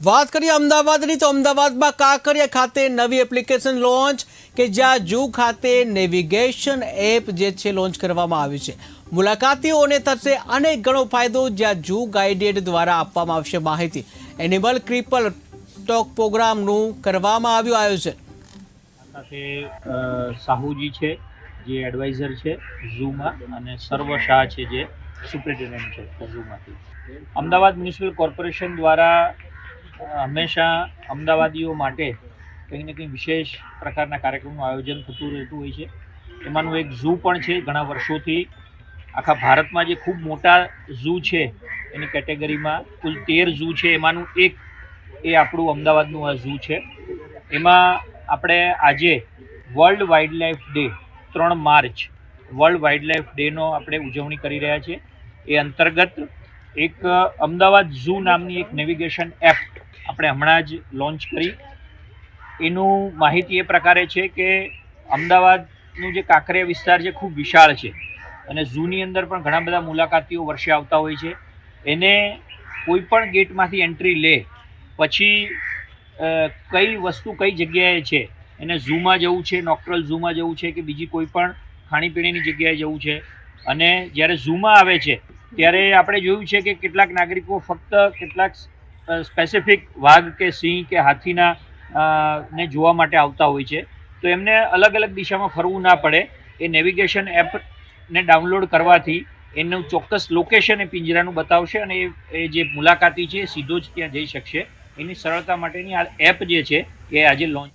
વાત કરીએ અમદાવાદની, તો અમદાવાદમાં કાંકરિયા ખાતે નવી એપ્લિકેશન લોન્ચ કે જ્યાં જૂ ખાતે નેવિગેશન એપ જે છે લોન્ચ કરવામાં આવ્યું છે. મુલાકાતીઓને થશે અનેક ગણો ફાયદો જ્યાં જૂ ગાઈડેડ દ્વારા આપવામાં આવશે માહિતી. એનિમલ ક્રિપલ ટોક પ્રોગ્રામનું કરવામાં આવ્યું આયોજન. સાથે સાહુજી છે, જે એડવાઇઝર છે ઝૂમાં અને સર્વ શાહ છે જે સુપ્રિન્ટેન્ડન્ટ છે ઝૂમાંથી. અમદાવાદ મ્યુનિસિપલ કોર્પોરેશન દ્વારા હંમેશા અમદાવાદીઓ માટે કંઈ ને કંઈ વિશેષ પ્રકારના કાર્યક્રમનું આયોજન થતું રહેતું હોય છે. એમાંનું એક ઝૂ પણ છે ઘણા વર્ષોથી. આખા ભારતમાં જે ખૂબ મોટા ઝૂ છે, એની કેટેગરીમાં કુલ તેર ઝૂ છે. એમાંનું એક એ આપણું અમદાવાદનું આ ઝૂ છે. એમાં આપણે આજે વર્લ્ડ વાઇલ્ડ લાઈફ ડે ત્રણ માર્ચ વર્લ્ડ વાઇલ્ડ લાઈફ ડેનો આપણે ઉજવણી કરી રહ્યા છીએ. એ અંતર્ગત એક અમદાવાદ ઝૂ નામની એક નેવિગેશન એપ આપણે હમણાં જ લોન્ચ કરી. એનું માહિતી એ પ્રકારે છે કે અમદાવાદનું જે કાંકરિયા વિસ્તાર છે ખૂબ વિશાળ છે અને ઝૂની અંદર પણ ઘણા બધા મુલાકાતીઓ વર્ષે આવતા હોય છે. એને કોઈ પણ ગેટમાંથી એન્ટ્રી લે, પછી કઈ વસ્તુ કઈ જગ્યાએ છે, એને ઝૂમાં જવું છે નોક્ટ્રલ ઝૂમાં જવું છે કે બીજી કોઈ પણ ખાણીપીણીની જગ્યાએ જવું છે. અને જ્યારે ઝૂમાં આવે છે, ત્યારે આપણે જોયું છે કે કેટલાક નાગરિકો ફક્ત કેટલાક સ્પેસિફિક વાઘ કે સિંહ કે હાથીના ને જોવા માટે આવતા હોય છે. તો એમને અલગ અલગ દિશામાં ફરવું ના પડે. એ નેવિગેશન એપને ડાઉનલોડ કરવાથી એનું ચોક્કસ લોકેશન એ પિંજરાનું બતાવશે અને એ જે મુલાકાતી છે સીધો જ ત્યાં જઈ શકશે. એની સરળતા માટેની આ એપ જે છે એ આજે લોન્ચ